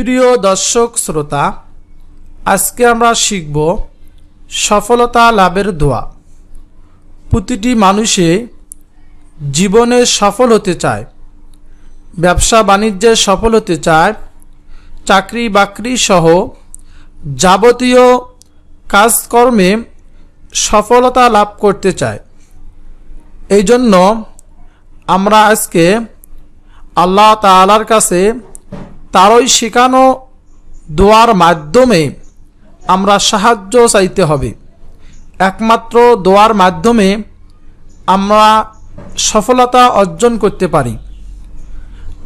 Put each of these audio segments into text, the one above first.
প্রিয় দর্শক শ্রোতা, আজকে আমরা শিখব সফলতা লাভের দোয়া। প্রতিটি মানুষে জীবনে সফল হতে চায়, ব্যবসা বাণিজ্যে সফল হতে চায়, চাকরি বাকরি সহ যাবতীয় কাজকর্মে সফলতা লাভ করতে চায়। এই জন্য আমরা আজকে আল্লাহ তালার কাছে তারই শেখানো দোয়ার মাধ্যমে আমরা সাহায্য চাইতে হবে। একমাত্র দোয়ার মাধ্যমে আমরা সফলতা অর্জন করতে পারি।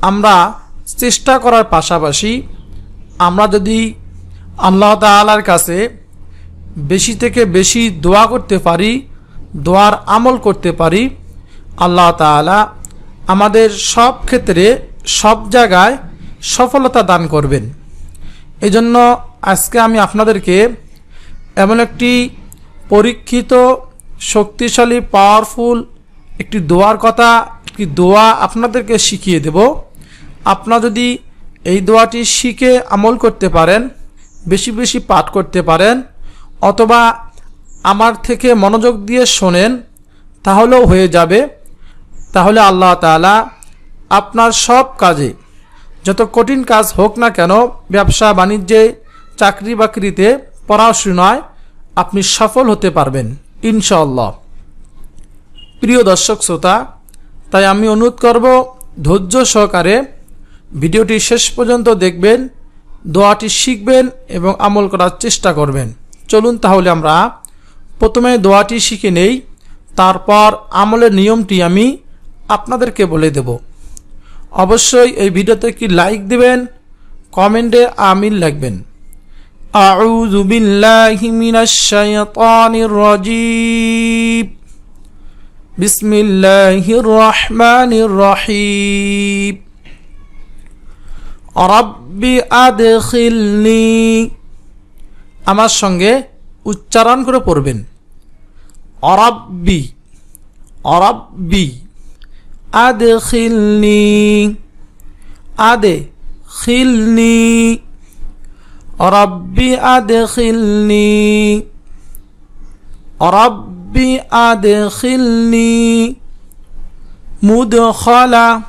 আমরা চেষ্টা করার পাশাপাশি আমরা যদি আল্লাহ তালার কাছে বেশি থেকে বেশি দোয়া করতে পারি, দোয়ার আমল করতে পারি, আল্লাহ তালা আমাদের সব ক্ষেত্রে সব জায়গায় সফলতা দান করবেন। এই জন্য আজকে আমি আপনাদেরকে এমন একটি পরীক্ষিত, শক্তিশালী পাওয়ারফুল একটি দোয়ার কথা, একটি দোয়া আপনাদেরকে শিখিয়ে দেব। আপনারা যদি এই দোয়াটি শিখে আমল করতে পারেন, বেশি বেশি পাঠ করতে পারেন, অথবা আমার থেকে মনোযোগ দিয়ে শোনেন, তাহলেও হয়ে যাবে। তাহলে আল্লাহ তালা আপনার সব কাজে যত কঠিন কাজ হোক না কেন, ব্যবসা বাণিজ্যে, চাকরি বাকরিতে পড়াশোনায় আপনি সফল হতে পারবেন ইনশাল্লাহ প্রিয় দর্শক শ্রোতা, তাই আমি অনুরোধ করব, ধৈর্য সহকারে ভিডিওটি শেষ পর্যন্ত দেখবেন, দোয়াটি শিখবেন এবং আমল করার চেষ্টা করবেন। চলুন তাহলে আমরা প্রথমে দোয়াটি শিখে নেই, তারপর আমলের নিয়মটি আমি আপনাদেরকে বলে দেব। অবশ্যই এই ভিডিওতে কি লাইক দিবেন কমেন্টে আমিন লিখবেন أعوذ بالله من الشيطان الرجيم بسم الله الرحمن الرحيم رب أدخلني আমার সঙ্গে উচ্চারণ করে পড়বেন অরব্বি অরব্বি أدخلني. أدخلني. ربي أدخلني. ربي أدخلني. مدخلا.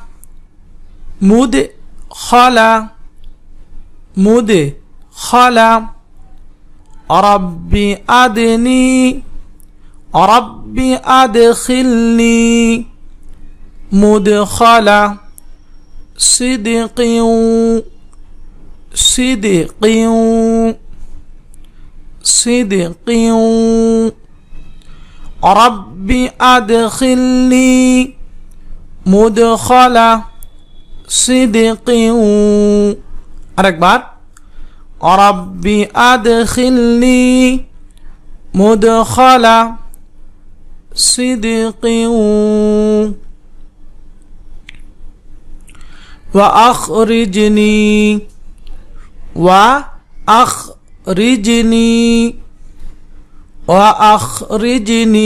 مدخلا. مدخلا. ربي أدني. ربي أدخلني. مدخل صدق صدق صدق. رب أدخلني مدخل صدق. أكبر. رب أدخلني مدخل صدق. وأخرجني وأخرجني وأخرجني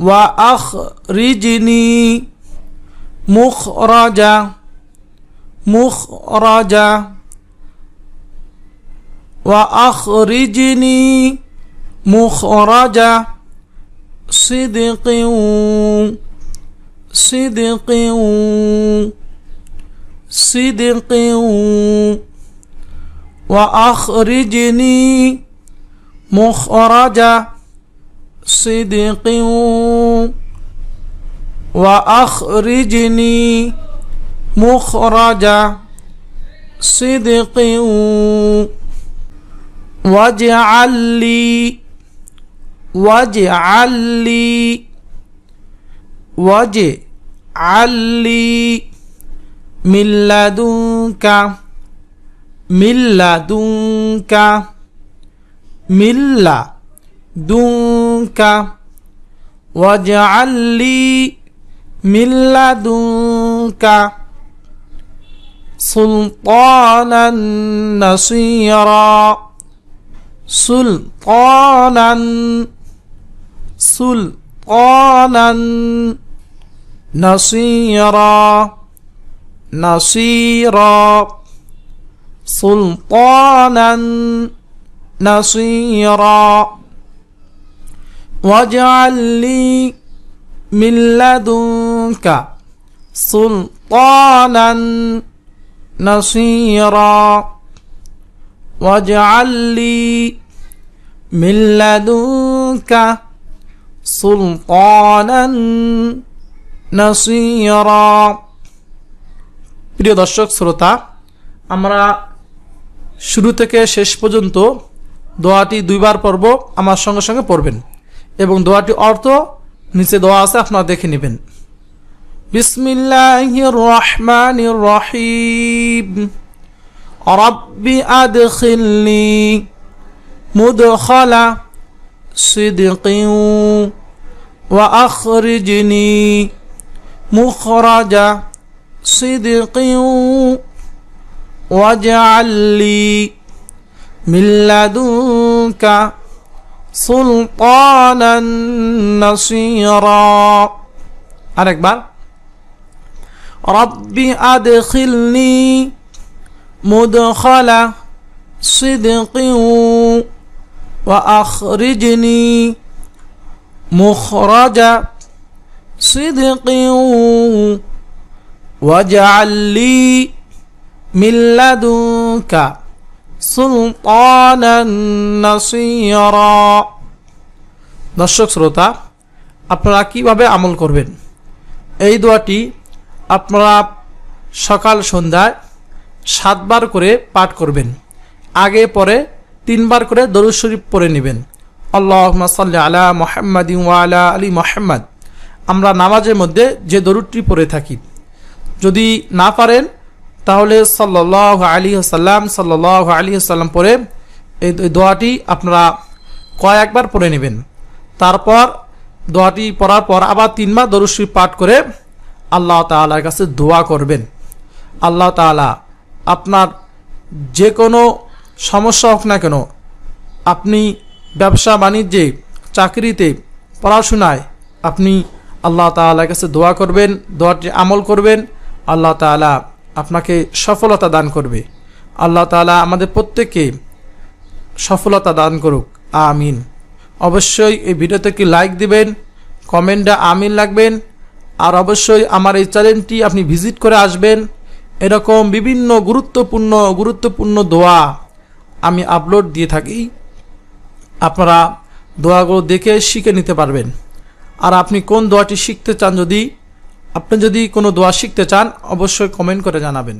وأخرجني. مخرجا مخرجا وأخرجني مخرج. صدق. صدق صدق وأخرجني مخرج صدق وأخرجني مخرج صدق واجعل لي واجعل لي Waji Ali milladunka milladunka milla dunka waj'alli milladunka sultanan nasira. Sultanan. Sultanan. نصيرا نصيرا. سلطانا نصيرا. واجعل لي من لدنك سلطانا نصيرا. واجعل لي من لدنك سلطانا প্রিয় দর্শক, শ্রোতা, আমরা শুরু থেকে শেষ পর্যন্ত দোয়াটি দুইবার পর্ব আমার সঙ্গে সঙ্গে পড়বেন। এবং দোয়াটি অর্থ, নিচে দোয়া আছে, আপনারা দেখে নেবেন। বিসমিল্লাহ রহমান রহিম। রব্বি আদখিলনি মুদখলা সিদ্দিক ওয়া আখরিজনি مخرج صدق واجعل لي من لدنك سلطانا نصيرا. أكبر رب أدخلني مدخل صدق وأخرجني مخرج صدق واجعل لي من لدنك سلطانا نصيرا দর্শক শ্রোতা আপনারা কিভাবে আমল করবেন এই দোয়াটি আপনারা সকাল সন্ধ্যায় সাতবার করে পাঠ করবেন আগে পরে তিনবার করে দরুদ শরীফ পড়ে নেবেন আল্লাহ সাল্লি আলা মোহাম্মদ ওয়ালা আলী মোহাম্মদ আমরা নামাজের মধ্যে যে দরুদটি পড়ে থাকি। যদি না পারেন, তাহলে সাল্লাহ আলী সাল্লাম সাল্লাহ আলী সাল্লাম পরে এই দোয়াটি আপনারা কয়েকবার পড়ে নেবেন। তারপর দোয়াটি পড়ার পর আবার তিনবার দরুশ্রী পাঠ করে আল্লাহ তালার কাছে দোয়া করবেন। আল্লাহ তালা আপনার যে কোনো সমস্যা হোক না কেন, আপনি ব্যবসা বাণিজ্যে, চাকরিতে, পড়াশোনায় আপনি আল্লাহ তালার কাছে দোয়া করবেন, দোয়াটি আমল করবেন, আল্লাহ তালা আপনাকে সফলতা দান করবে। আল্লাহ তালা আমাদের প্রত্যেককে সফলতা দান করুক। আমিন। অবশ্যই এই ভিডিওতে কি লাইক দিবেন কমেন্টে আমিন লাগবেন, আর অবশ্যই আমার এই চ্যানেলটি আপনি ভিজিট করে আসবেন। এরকম বিভিন্ন গুরুত্বপূর্ণ গুরুত্বপূর্ণ দোয়া আমি আপলোড দিয়ে থাকি। আপনারা দোয়াগুলো দেখে শিখে নিতে পারবেন। আর আপনি কোন দোয়াটি শিখতে চান যদি, আপনি যদি কোনো দোয়া শিখতে চান, অবশ্যই কমেন্ট করে জানাবেন।